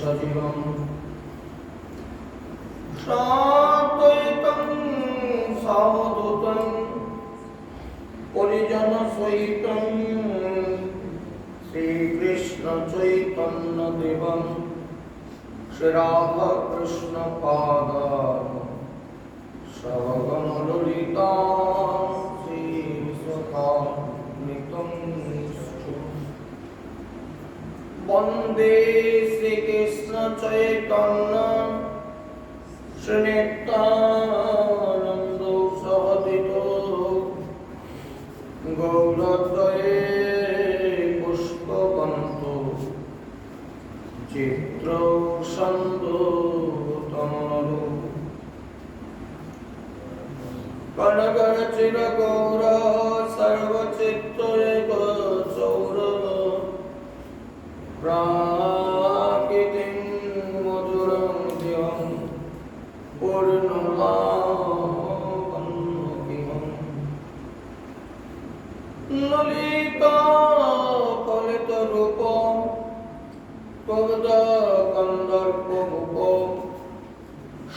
सजिवं साद्वैतं सावधूतं परिजनसहितं श्रीकृष्णचैतन्यदेवं श्रीराधकृष्णपादा सवगणललिता श्रीसखा नितं वन्दे চৈতন্য শ্রীনিত্যানন্দ সহদিত গৌরদয়ে পুষ্পবন্ত চিত্র সন্দ তমরু কনকর চির গৌর সর্বচিত্ত চৌর প্রাকৃতিং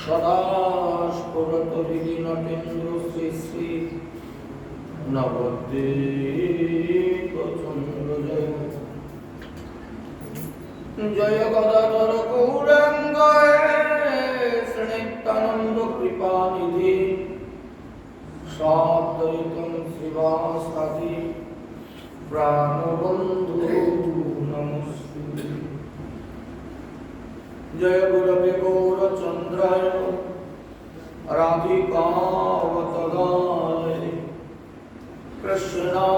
সদা স্ফুরত হৃদি নটেন্দ্র শ্রী শ্রী নবদ্বীপ চন্দ্র জয় গদাধর গৌরাঙ্গ শ্রীনিত্যানন্দ কৃপা নিধি সাদ্বৈতম শিবাসাদি প্রাণবন্ধু নমস্তে জয় গুরবে चन्द्राय राधिकावतदाय। कृष्णा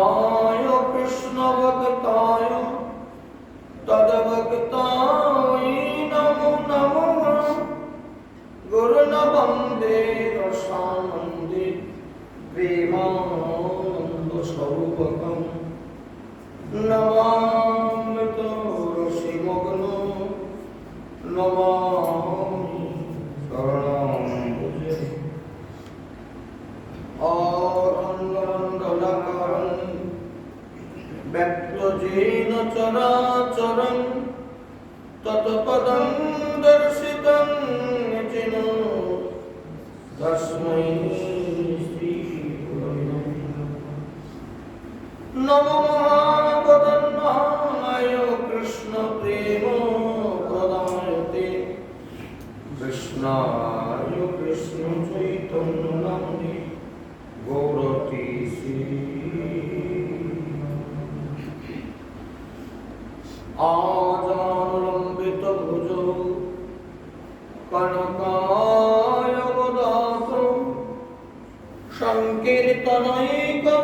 সংকীর্তনৈকবিতর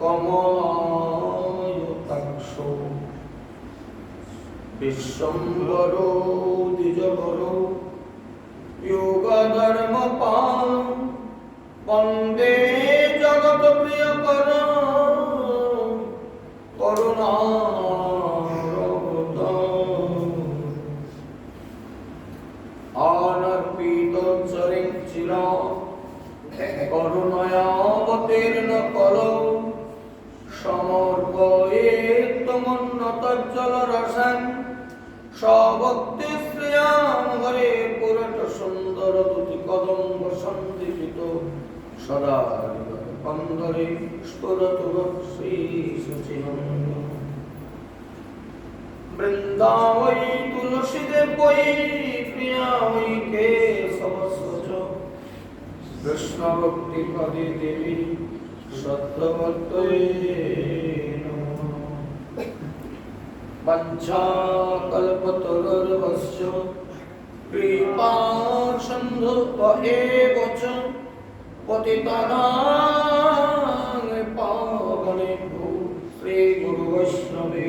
কমলায়তাক্ষ বিশ্বম্বর দ্বিজবর যোগধর্ম পাল বন্দে জগৎ প্রিয় কর করুণা। করুণয়াবতীর্ণ কল সমর্পয়ে তমন্নত জল রসান সভক্তি শ্রিয়াম পুরট সুন্দর দুটি কদম্ব সন্দীপিত সদা কন্দরে স্ফুরত শ্রী সচিনন্দ। বৃন্দাবৈ তুলসী দেবৈ প্রিয়া ওই কে সবস্বচ কৃষ্ণ ভক্তি পদে দেবী সত্যবর্তয়ে পঞ্চাকল্পতরুর্ভশ্চ কৃপা সন্ধু এব চ পতিতানাং পাবনেভ্যো শ্রী গুরু বৈষ্ণবে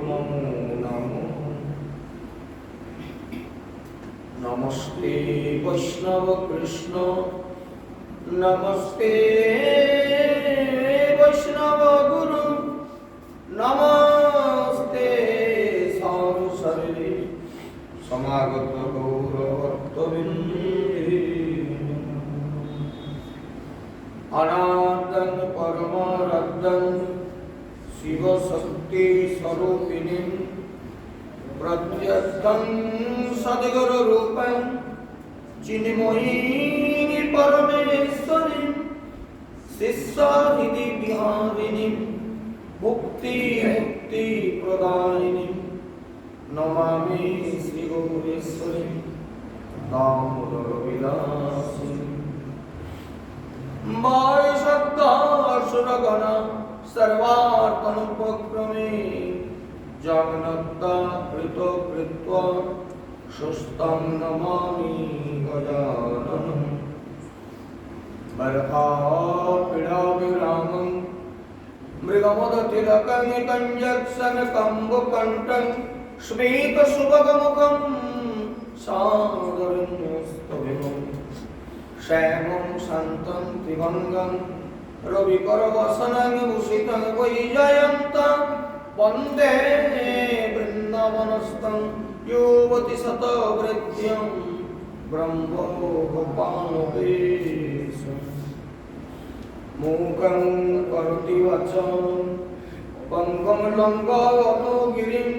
নমো নমো। নমস্তে বৈষ্ণব কৃষ্ণ নমস্তে বৈষ্ণব গুরু। নমস্তে সংসরে সমাগত অনাদং পরমরদং শিব শক্তি স্বরূপিণী। প্রত্যক্ষং সদগুরু চিন্ময়ী পরমেশ্বরী শিষ্যাহিদি বিহারিণী ভক্তি মুক্তি প্রদায়িনী। নমামি শ্রী গৌরেশ্বরী দামোদর বিলাসী বয়সদ্দর্শনগণ সর্বার্পণোপক্রমে জগন্নত্তা কৃত কৃত্ব সুস্থম নমামি। गजाननम् बर्हापीडाभिरामं मृगमदतिलकनिकञ्जत्सनकम्बुकण्ठं श्वेतसुभगमुखं सादरन्यस्तविमम् श्यामं शान्तं त्रिभङ्गं रविकरवसनं भूषितं वैजयन्तं वन्दे बृन्दावनस्थं युवति शतवृद्ध्यं ब्रह्मो गोपालवेशम् मूकं करोति वचं पङ्गं लङ्घयतो गिरिं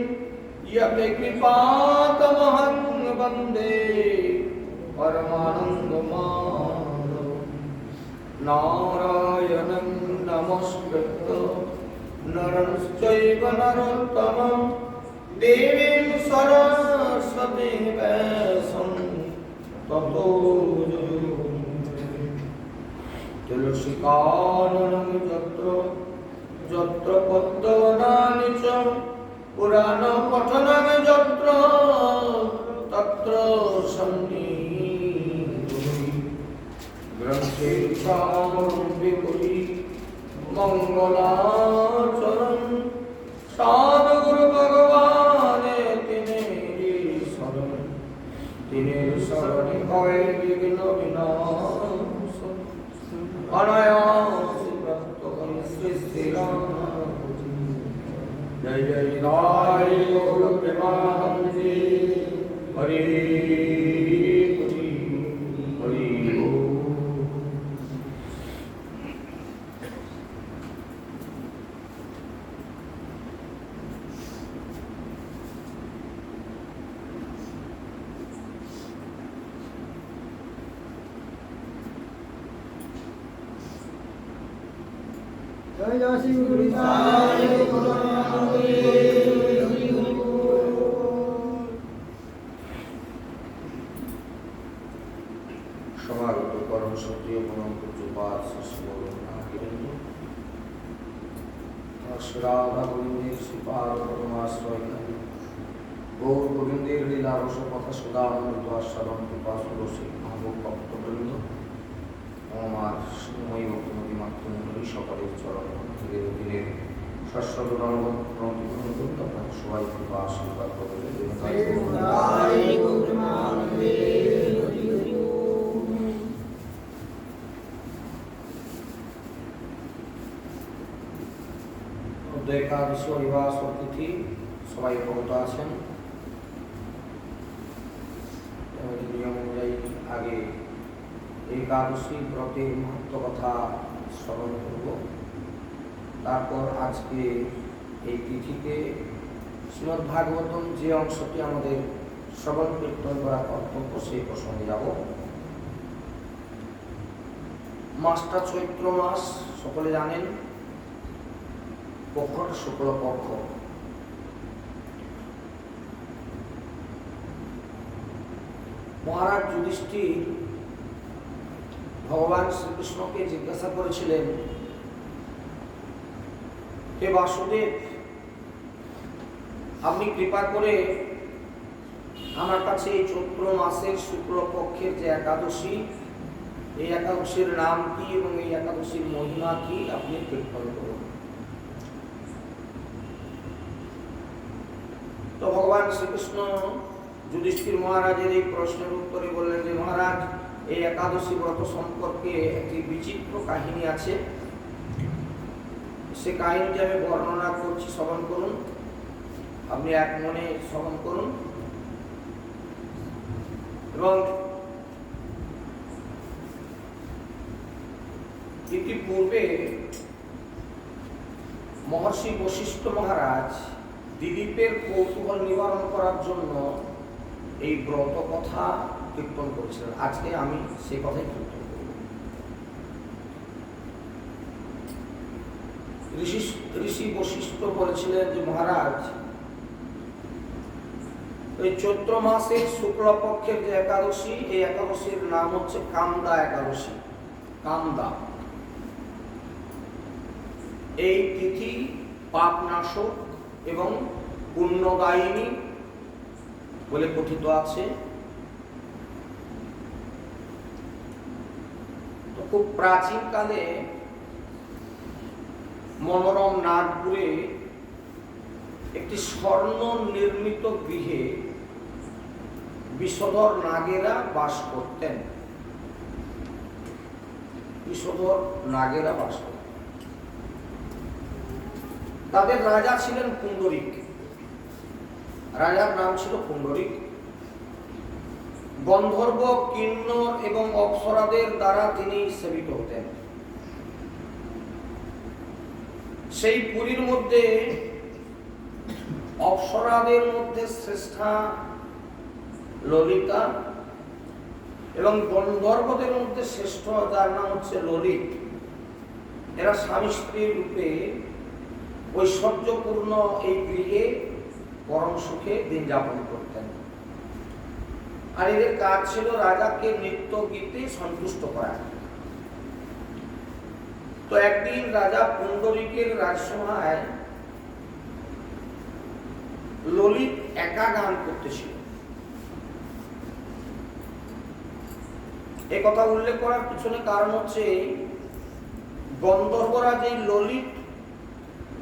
यते कृपातमहं वन्दे परमानन्दमाधव नारायणं नमस्कृत्य नरंश्चैव नरोत्तमं देवीं सरस्वतीं তপোজ তুলসীকারণং যত্র যত্র পদ্মনানি চ পুরাণ পঠনং যত্র তত্র সন্নিধি গ্রন্থে মঙ্গলা জয় জয় শ্রী গুরু জয় গুরু সমাগত পরম সত্য পরম পূজ্যপাদ শিষ্যবৃন্দ শ্রীরাধা গোবিন্দের শ্রীপাদ পরমাশ্রয় গৌর গোবিন্দের লীলা রস কথা সদা অমৃত আস্বাদন কৃপা সুরসিক ভাগব ভক্তবৃন্দ আমার সময় ভক্তমতি মাতৃমণ্ডলী সকলের চরণ থেকে দিনের শাশ্বত দণ্ডবোধ প্রণতিগ্রহণ করুন আপনাকে সবাই কৃপা আশীর্বাদ করবেন জয় গুরু মানবে হরি হরি একাদশী অভিবাস অতিথি সবাই অবগত আছেন। নিয়ম অনুযায়ী আগে একাদশী ব্রতের মহত্ব কথা স্মরণ করব। তারপর আজকে এই তিথিতে শ্রীমদ্ ভাগবতম যে অংশটি আমাদের শ্রবণ কীর্তন করা কর্তব্য সেই প্রসঙ্গে যাব। মাসটা চৈত্র মাস, সকলে জানেন পক্ষটা শুক্লপক্ষ মহারাজ যুধিষ্ঠির ভগবান শ্রীকৃষ্ণকে জিজ্ঞাসা করেছিলেন, হে বাসুদেব, আপনি কৃপা করে আমার কাছে এই চৈত্র মাসের শুক্লপক্ষের যে একাদশী, এই একাদশীর নাম কি এবং এই একাদশীর মহিমা কি আপনি কীর্তন করুন। তো ভগবান শ্রীকৃষ্ণ যুধিষ্ঠির মহারাজের এই প্রশ্নের উত্তরে বললেন যে, মহারাজ, এই একাদশী ব্রত সম্পর্কে একটি বিচিত্র কাহিনী আছে। সে কাহিনীটি আমি বর্ণনা করছি, শ্রবণ করুন। আপনি এক মনে শ্রবণ করুন। এবং ইতিপূর্বে মহর্ষি বশিষ্ঠ মহারাজ দিলীপের কৌতূহল নিবারণ করার জন্য এই ব্রত কথা কীর্তন করেছিলেন। আজকে আমি সে কথাই কীর্তন করব। ঋষি বশিষ্ঠ বলেছিলেন যে, মহারাজ, এই চৈত্র মাসের শুক্লপক্ষের যে একাদশী, এই একাদশীর নাম হচ্ছে কামদা একাদশী। কামদা। এই তিথি পাপনাশক এবং পুণ্যদায়িনী বলে কথিত আছে। তো খুব প্রাচীনকালে মনোরম নাগপুরে একটি স্বর্ণ নির্মিত গৃহে বিষধর নাগেরা বাস করতেন। বিষধর নাগেরা বাস করতেন। তাদের রাজা ছিলেন পুণ্ডরিক। রাজার নাম ছিল পুণ্ডরিক। গন্ধর্ব কিন্নর এবং অপ্সরাদের দ্বারা তিনি সেবিত হতেন। সেই পুরীর মধ্যে অপ্সরাদের মধ্যে শ্রেষ্ঠা ললিতা এবং গন্ধর্বদের মধ্যে শ্রেষ্ঠ যার নাম হচ্ছে ললিত। এরা স্বামী স্ত্রীর রূপে ঐশ্বর্যপূর্ণ এই গৃহে পরম সুখে দিন যাপন করতেন। আর এদের কাজ ছিল রাজাকে নৃত্য গীতে সন্তুষ্ট করা। তো একদিন রাজা পুণ্ডরিকের রাজসভায় ললিত একা গান করতেছিল। এ কথা উল্লেখ করার পিছনে কারণ হচ্ছে, গন্ধর্বরা যে ললিত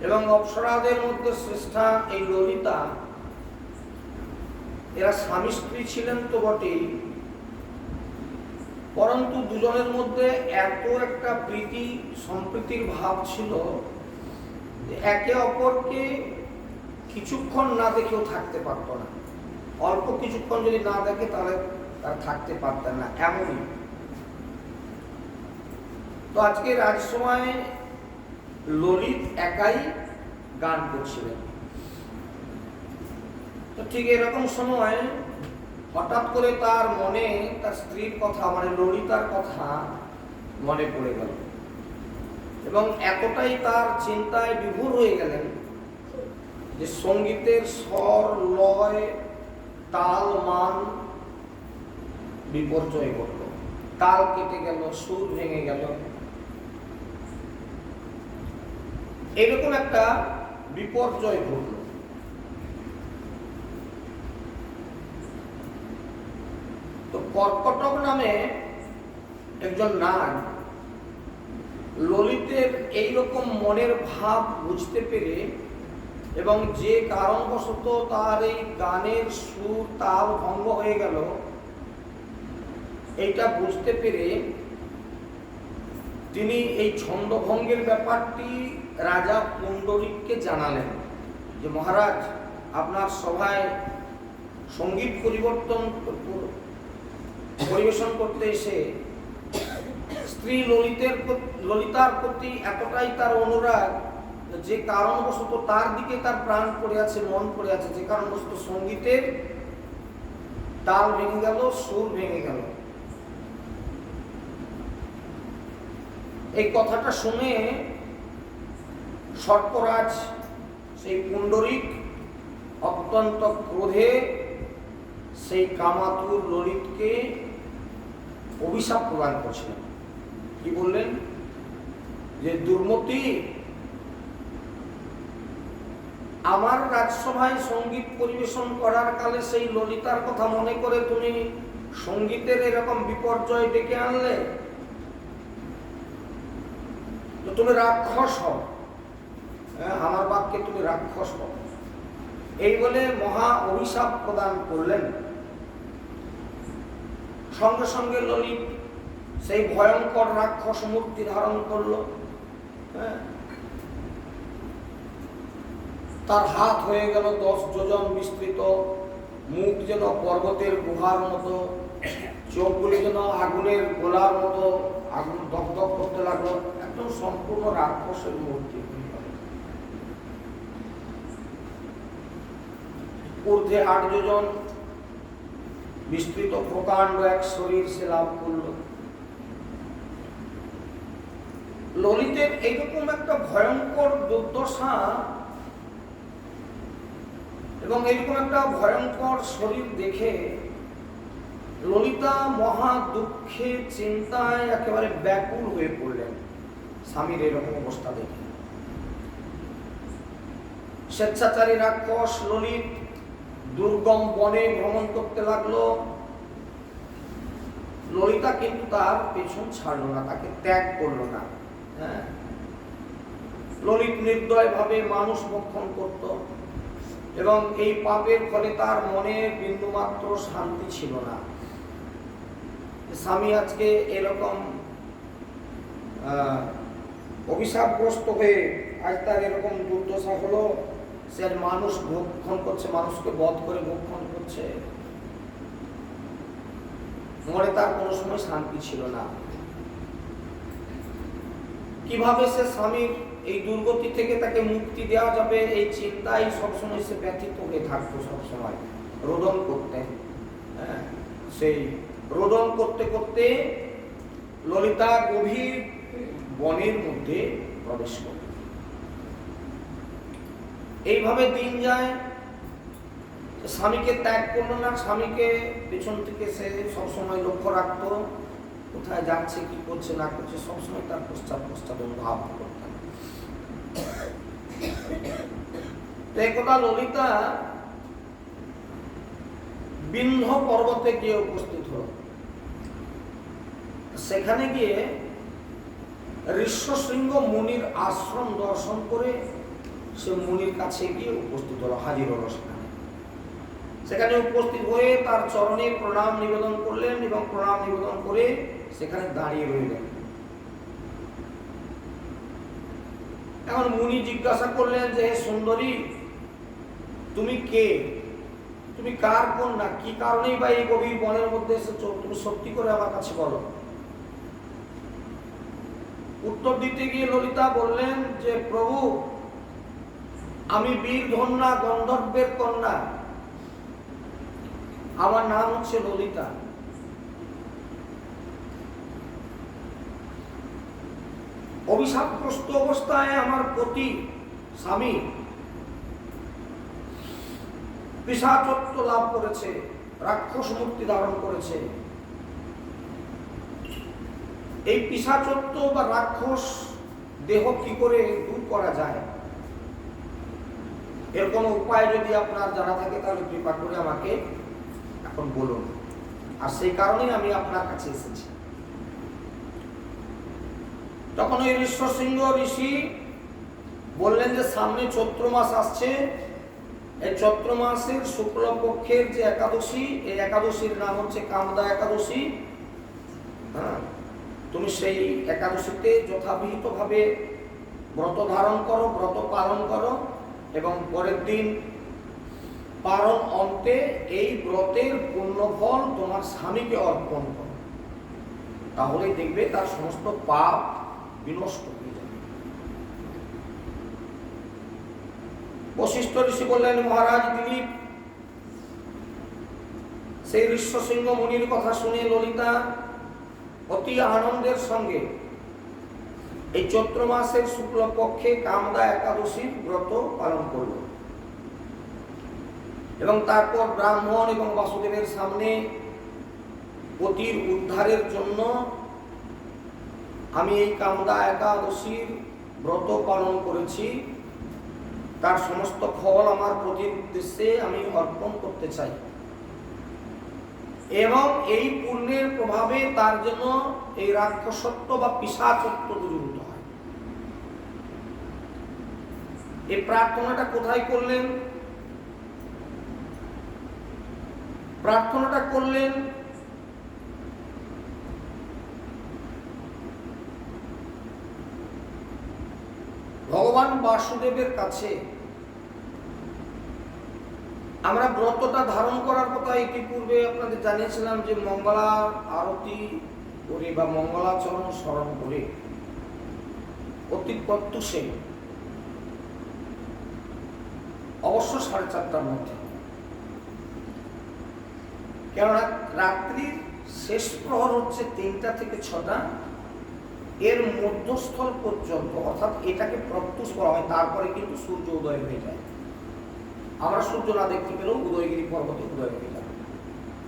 এবং অপসরাদের মধ্যে শ্রেষ্ঠা এই ললিতা। এরা স্বামী স্ত্রী ছিলেন তো বটেই। পরন্তু দুজনের মধ্যে এত একটা প্রীতি, সম্প্রীতির ভাব ছিল একে অপরকে কিছুক্ষণ না দেখেও থাকতে পারতো না। অল্প কিছুক্ষণ যদি না দেখে তাহলে তার থাকতে পারতেন না, এমনই। তো আজকে রাজসময়ে ললিত একাই গান করছিলেন। তো ঠিক এরকম সময় হঠাৎ করে তার মনে, তার স্ত্রীর কথা মানে ললিতার কথা মনে পড়ে গেল। এবং এতটাই তার চিন্তায় বিভোর হয়ে গেলেন যে সঙ্গীতের স্বর, লয়, তাল, মান বিপর্যয় ঘটল। তাল কেটে গেল, সুর ভেঙে গেল। এরকম একটা বিপর্যয় ঘটল। তো কর্কটক নামে একজন নাগ ললিতের এইরকম মনের ভাব বুঝতে পেরে এবং যে কারণবশত তার এই গানের সুর তাল ভঙ্গ হয়ে গেল, এইটা বুঝতে পেরে তিনি এই ছন্দভঙ্গের ব্যাপারটি রাজা পুণ্ডরিককে জানালেন যে, মহারাজ, আপনার সভায় সংগীত পরিবর্তন পরিবেশন করতে এসে স্ত্রী ললিতের ললিতার প্রতি এতটাই তার অনুরাগ যে কারণবশত তার দিকে তার প্রাণ পড়ে আছে, মন পড়ে আছে। যে কারণবশত সঙ্গীতের তাল ভেঙে গেল, সুর ভেঙে গেল। এই কথাটা শুনে সর্পরাজ সেই পুণ্ডরিক অত্যন্ত ক্রোধে সেই কামাতুর ললিতকে অভিশাপ প্রদান করছিলেন। কি বললেন? যে দুর্মতি, আমার রাজসভায় সংগীত পরিবেশন করার কালে সেই ললিতার কথা মনে করে তুমি সঙ্গীতের এরকম বিপর্যয় ডেকে আনলে? তো তুমি রাক্ষস হও। আমার বাক্যে তুমি রাক্ষস হও এই বলে মহা অভিশাপ প্রদান করলেন। সঙ্গে সঙ্গে ললিত সেই ভয়ঙ্কর রাক্ষস মূর্তি ধারণ করল। হ্যাঁ তার হাত হয়ে গেল দশ যোজন বিস্তৃত। মুখ যেন পর্বতের গুহার মতো, চোখগুলি যেন আগুনের গোলার মতো, আগুন দপদপ করতে লাগল। একদম সম্পূর্ণ রাক্ষসের মূর্তি হয়ে গেল। ঊর্ধ্বে আট যোজন বিস্তৃত প্রকাণ্ড এক শরীর সে লাভ করল। ললিতের এইরকম একটা ভয়ঙ্কর দুর্দশা এবং এইরকম একটা ভয়ঙ্কর শরীর দেখে ললিতা মহা দুঃখে, চিন্তায় একেবারে ব্যাকুল হয়ে পড়লেন স্বামীর এরকম অবস্থা দেখে। স্বেচ্ছাচারী রাক্ষস ললিত দুর্গম বনে ভ্রমণ করতে লাগল। ললিতা কিন্তু তার পেছন ছাড়লো না, তাকে ত্যাগ করল না হ্যাঁ? ললিত নির্দয় ভাবে মানুষ ভক্ষণ করত এবং এই পাপের ফলে তার মনে বিন্দুমাত্র শান্তি ছিল না। স্বামী আজকে এরকম অভিশাপগ্রস্ত হয়ে আজ তার এরকম দুর্দশা হলো। সে মানুষ ভক্ষণ করছে মানুষকে বধ করে ভক্ষণ করছে। মনে তার কোনো সময় শান্তি ছিল না। কীভাবে সে স্বামীর এই দুর্গতি থেকে তাকে মুক্তি দেওয়া যাবে এই চিন্তাই সবসময় সে ব্যথিত হয়ে থাকতো সবসময়। রোদন করতে হ্যাঁ, সেই রোদন করতে করতে ললিতা গভীর বনের মধ্যে প্রবেশ করল। এইভাবে দিন যায়। স্বামীকে ত্যাগ করল না, স্বামীকে পেছন থেকে সে সবসময় লক্ষ্য রাখতো, কোথায় যাচ্ছে, কি করছে, না করছে, সবসময় তার প্রস্তাব প্রস্তাব অনুভব করতেন একদা ললিতা বিন্ধ পর্বতে গিয়ে উপস্থিত হল। সেখানে গিয়ে ঋষ্যশৃঙ্গ মুনির আশ্রম দর্শন করে সে মুনির কাছে গিয়ে উপস্থিত হলো হাজির হলো সেখানে। সেখানে উপস্থিত হয়ে তার চরণে প্রণাম নিবেদন করলেন এবং প্রণাম নিবেদন করে সেখানে দাঁড়িয়ে রইলেন। এখন মুনি জিজ্ঞাসা করলেন যে, হে সুন্দরী, তুমি কে? তুমি কার কন্যা কি কারণেই বা এই গভীর বনের মধ্যে এসেছ? তুমি সত্যি করে আমার কাছে বলো। উত্তর দিতে গিয়ে ললিতা বললেন যে, প্রভু আমি বীর ধন্যা, গন্ধর্বের কন্যা। আমার নাম হচ্ছে ললিতা। অভিশাপগ্রস্ত অবস্থায় আমার পতি, স্বামী পিসাচত্ব লাভ করেছে, রাক্ষস মূর্তি ধারণ করেছে। এই পিসাচত্ব বা রাক্ষস দেহ কি করে দূর করা যায়? এর কোনো উপায় যদি আপনার জানা থাকে, তাহলে কৃপা করে আমাকে এখন বলুন। আর সেই কারণেই আমি আপনার কাছে এসেছি। তখন ওই ঋষ্য সিংহ ঋষি বললেন যে, সামনে চৈত্র মাস আসছে। এই চৈত্র মাসের শুক্লপক্ষের যে একাদশী, এই একাদশীর নাম হচ্ছে কামদা একাদশী। হ্যাঁ তুমি সেই একাদশীতে যথাবিহিতভাবে ব্রত ধারণ করো, ব্রত পালন করো। এবং পরের দিন পারণ অন্তে এই ব্রতের পুণ্যফল তোমার স্বামীকে অর্পণ করো। তাহলে দেখবে তার সমস্ত পাপ বিনষ্ট হয়ে যাবে। বশিষ্ঠ ঋষি বললেন, মহারাজ দিলীপ সেই ঋষ্যসিংহ মুনির কথা শুনে ললিতা অতি আনন্দের সঙ্গে এই চৈত্র মাসের শুক্লপক্ষে কামদা একাদশীর ব্রত পালন করল। এবং তারপর ব্রাহ্মণ এবং বাসুদেবের সামনে পতির উদ্ধারের জন্য আমি এই কামদা একাদশীর ব্রত পালন করেছি। তার সমস্ত ফল আমার পতির উদ্দেশ্যে আমি অর্পণ করতে চাই। এবং এই পুণ্যের প্রভাবে তার জন্য এই রাক্ষসত্ব বা পিসাচত্ব দূরীভূত হয় এই প্রার্থনাটা কোথায় করলেন? প্রার্থনাটা করলেন ভগবান বাসুদেবের কাছে। আমরা ব্রতটা ধারণ করার কথা ইতিপূর্বে আপনাদের জানিয়েছিলাম যে মঙ্গলা আরতি করে বা মঙ্গলাচরণ স্মরণ করে। অতি প্রত্যুষে অবশ্য সাড়ে চারটার মধ্যে। কেননা রাত্রির শেষ প্রহর হচ্ছে তিনটা থেকে ছটা। এর মধ্যস্থল পর্যন্ত, অর্থাৎ এটাকে প্রত্যুষ করা হয়, তারপরে কিন্তু সূর্য উদয় হয়ে যায়। আমরা সূর্য না দেখতে পেলেও উদয়গিরি পর্বতে উদয় হয়ে যাবে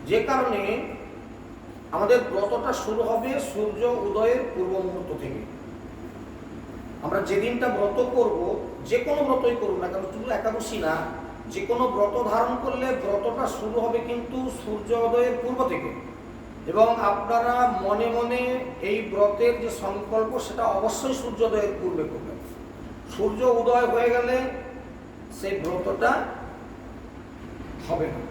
যে কারণে আমাদের ব্রতটা শুরু হবে সূর্য উদয়ের পূর্ব মুহূর্ত থেকে। আমরা যেদিনটা ব্রত করব, যে কোনো ব্রতই করুন না কারণ শুধু একাদশী না, যে কোনো ব্রত ধারণ করলে ব্রতটা শুরু হবে কিন্তু সূর্য উদয়ের পূর্ব থেকে। এবং আপনারা মনে মনে এই ব্রতের যে সংকল্প, সেটা অবশ্যই সূর্যোদয়ের পূর্বে করবেন। সূর্য উদয় হয়ে গেলে সেই ব্রতটা হবে না।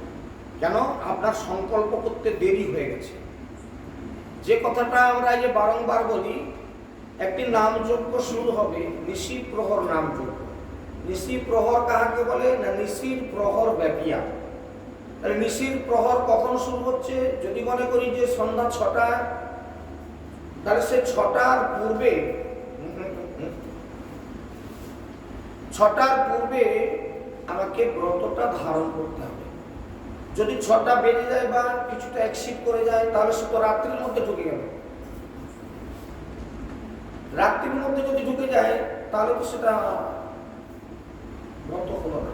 কেন? আপনার সংকল্প করতে দেরি হয়ে গেছে। যে কথাটা আমরা এই যে বারংবার বলি একটি নামযজ্ঞ শুরু হবে, নিশি প্রহর নামযজ্ঞ। নিশি প্রহর কাহাকে বলে? না, নিশির প্রহর ব্যাপিয়া। তাহলে নিশির প্রহর কখন শুরু হচ্ছে? যদি মনে করি যে সন্ধ্যা ছটা, তাহলে সে ছটার পূর্বে ছটার পূর্বে আমাকে ব্রতটা ধারণ করতে হবে। যদি ছটা বেজে যায় বা কিছুটা অ্যাক্সিড করে যায়, তাহলে সে তো রাত্রির মধ্যে ঢুকে গেল। রাত্রির মধ্যে যদি ঢুকে যায়, তাহলে তো সেটা ব্রত হলো না।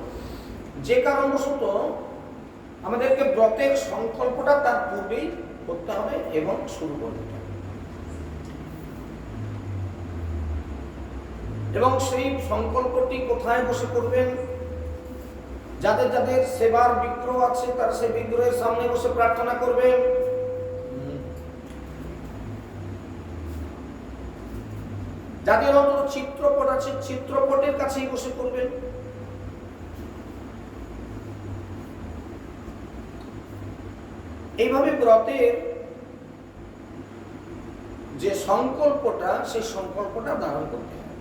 যে কারণবশত আমাদেরকে ব্রতের সংকল্পটা তার পূর্বেই করতে হবে এবং শুরু করতে হবে। এবং সেই সংকল্পটি কোথায় বসে করবেন যাদের যাদের সেবার বিগ্রহ আছে, তারা সেই বিগ্রহের সামনে বসে প্রার্থনা করবেন। যাদের অন্তত চিত্রপট আছে? চিত্রপটের কাছেই বসে করবেন এইভাবে ব্রতের যে সংকল্পটা, সেই সংকল্পটা ধারণ করতে হবে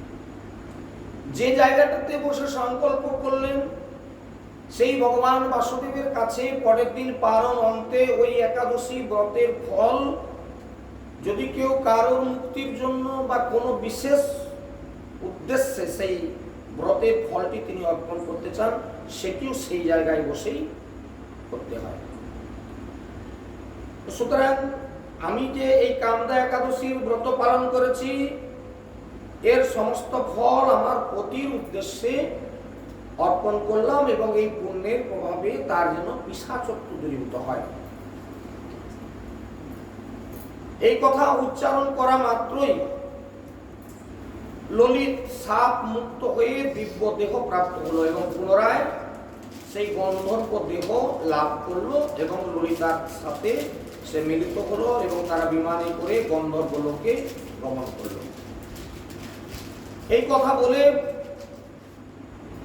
যে জায়গাটাতে বসে সংকল্প করলেন, সেই ভগবান বাসুদেবের কাছে পরের দিন পারণ অন্তে ওই একাদশী ব্রতের ফল যদি কেউ কারোর মুক্তির জন্য বা কোনো বিশেষ উদ্দেশ্যে সেই ব্রতের ফলটি তিনি অর্পণ করতে চান, সেটিও সেই জায়গায় বসেই করতে হয়। সুতরাং আমি যে এই কামদা একাদশীর ব্রত পালন করেছি, এর সমস্ত ফল আমার পতির উদ্দেশ্যে অর্পণ করলাম এবং এই পুণ্যের প্রভাবে তার যেন পিসাচত্ব দূরীভূত হয়। এই কথা উচ্চারণ করা মাত্রই ললিত সাপ মুক্ত হয়ে দিব্য দেহ প্রাপ্ত হলো এবং পুনরায় সেই গন্ধর্ব দেহ লাভ করল এবং ললিতার সাথে সে মিলিত হলো এবং তারা বিমানে করে গন্ধর্ব লোকে গমন করল। এই কথা বলে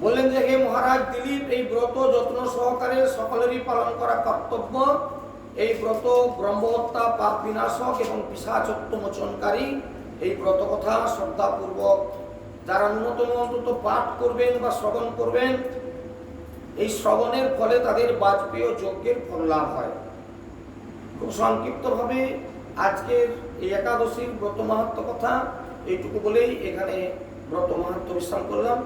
বললেন যে, হে মহারাজ, দিলীপ, এই ব্রত যত্ন সহকারে সকলেরই পালন করা কর্তব্য। এই ব্রত ব্রহ্মহত্যা, পাপ বিনাশক এবং পিসাচত্ব মোচনকারী এই ব্রত কথা শ্রদ্ধাপূর্বক যারা ন্যূনতম অন্তত পাঠ করবেন বা শ্রবণ করবেন, এই শ্রবণের ফলে তাদের বাজপেয় যজ্ঞের ফল লাভ হয়। খুব সংক্ষিপ্তভাবে আজকের এই একাদশীর ব্রত মাহাত্ম কথা এইটুকু বলেই এখানে ব্রত মাহাত্ম বিশ্রাম করলাম।